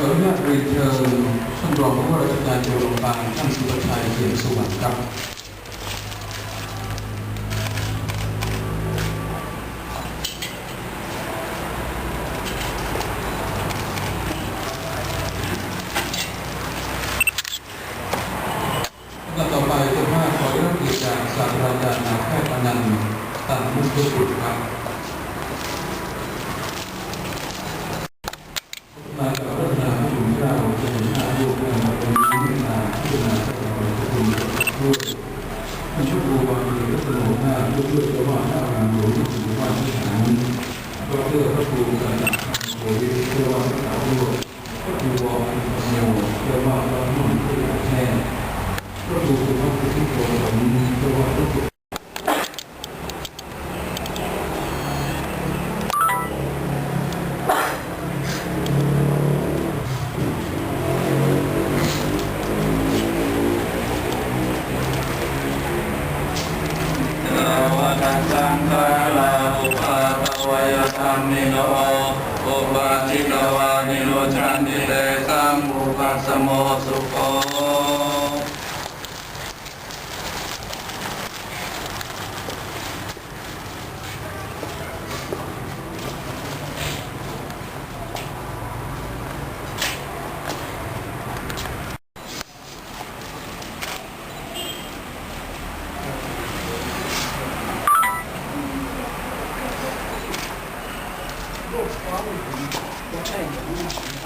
ขออนุญาตเรียนเชิญท่านรองผู้ว่าราชการจังหวัดลำปางท่านสุรชัยเขียนสุวรรณครับละต่อไปจะมาขอรับเกียรติจากศาสตราจารย์นายแพทย์อนันต์ตันมุขบุตรครับมาจากรัตนาผู้หญิงเจ้าจะเห็นหน้าลูกเรื่องมาเป็นนิพนาที่นาเจ้าของคุณด้วยมันชุดบูวามีรัตโนหน้าลูกเพื่อจะว่าหน้างานหลวงที่ถือว่าที่ฐานก็เพื่อพระครูสันติโกวิทเพื่อว่าพระสาวกพระครูวอมโมเพื่อว่าพระนุ่นที่แน่ ก็ดูคือว่าคือที่ตัวผมตัวว่าก็คือ วตัสสังฆาลาอุปาทวยธรรมิ โอปาทิตวานิโรชันติเลสัมอุปัสสโมสุโข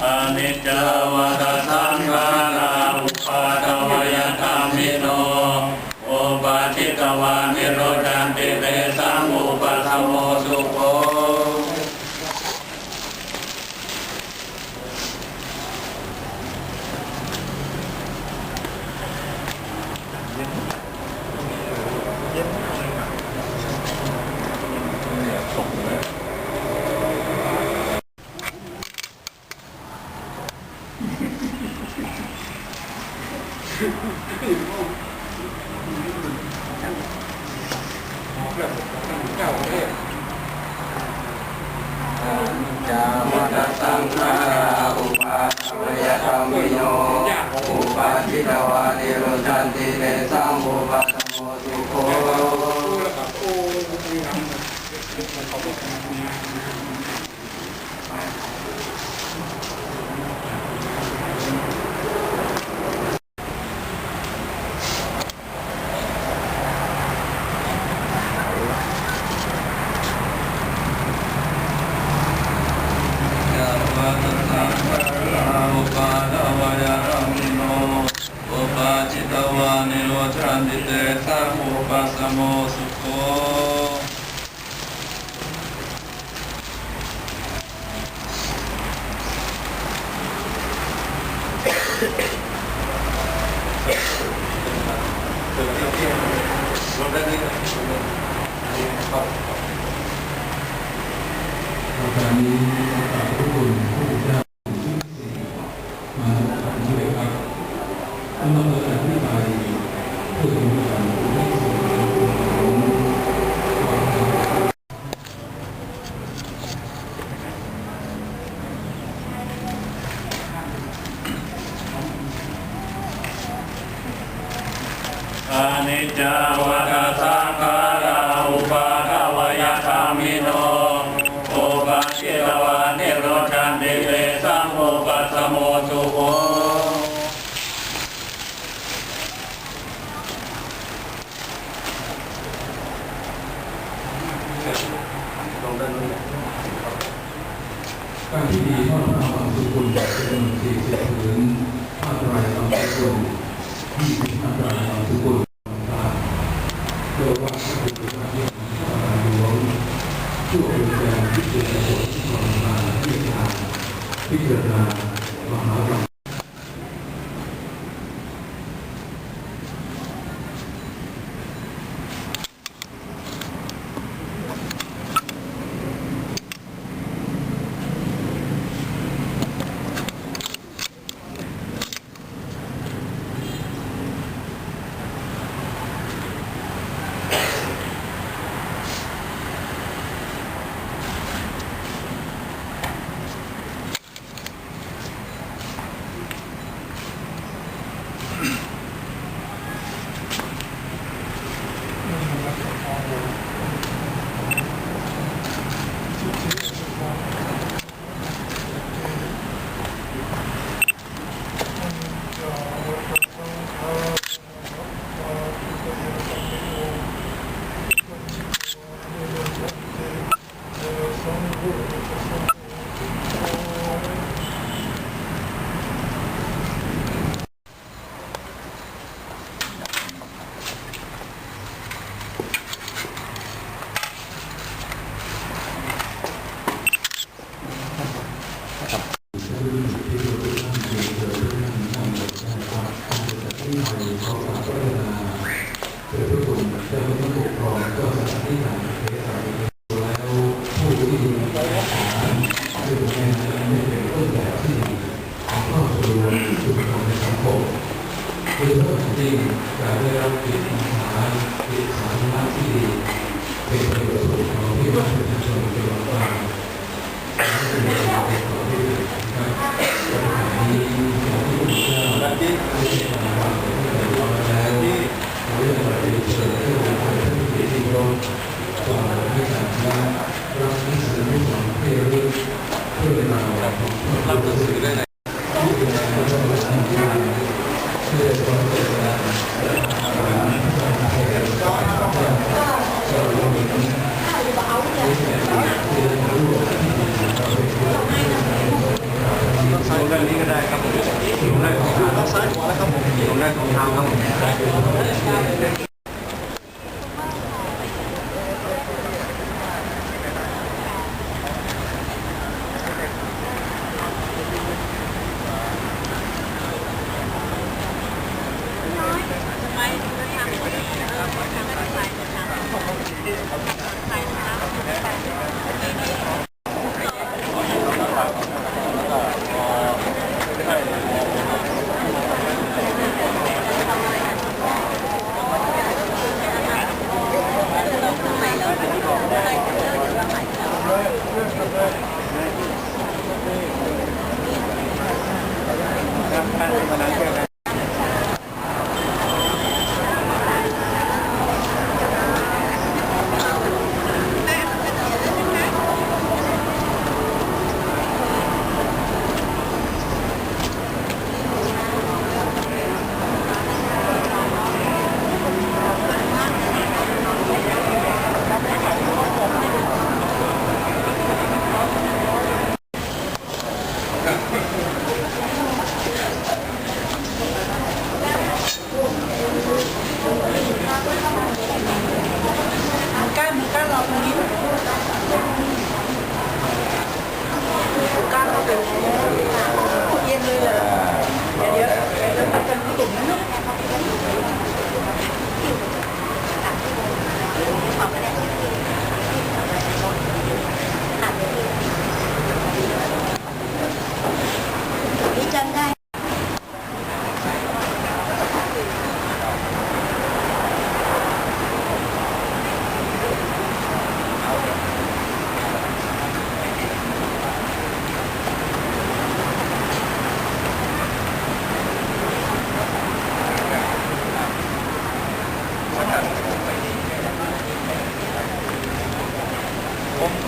อานิจจวัฏสังขาราอุปาทวยธรรมิโนอุปาทิตวานิโรชันติเตสัมอุปัสสโมสุโข จาวัฏสังขาราอุปาทวยธรรมิโนอุปาทิตวานิโรชันติเลสัมอุปัสสโมสุโข ยะวะตะสังฆราอุปาทวยธรรมิโนอุปาจิตวา นิโรชันติเตสัมปัสโมสุโขประการนี้ขอบคุณผู้เจ้าที่สี่มาทำช่วยครับท่านมาอธิบา ช่วยเป็นการพิจารณาบทที่ทรมาพิจารณาพิจารณามหาวิทยา Amen.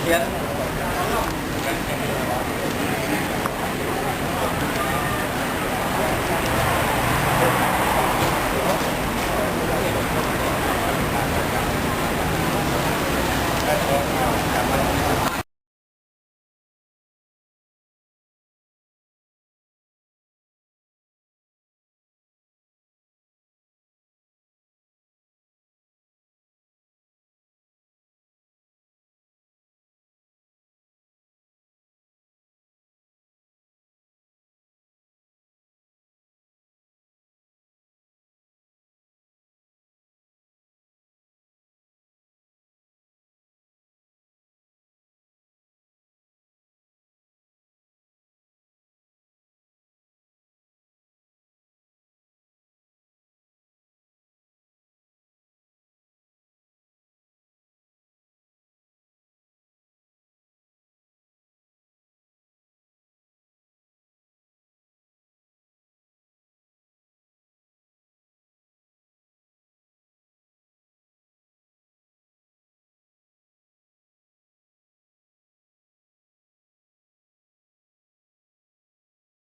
Dạ.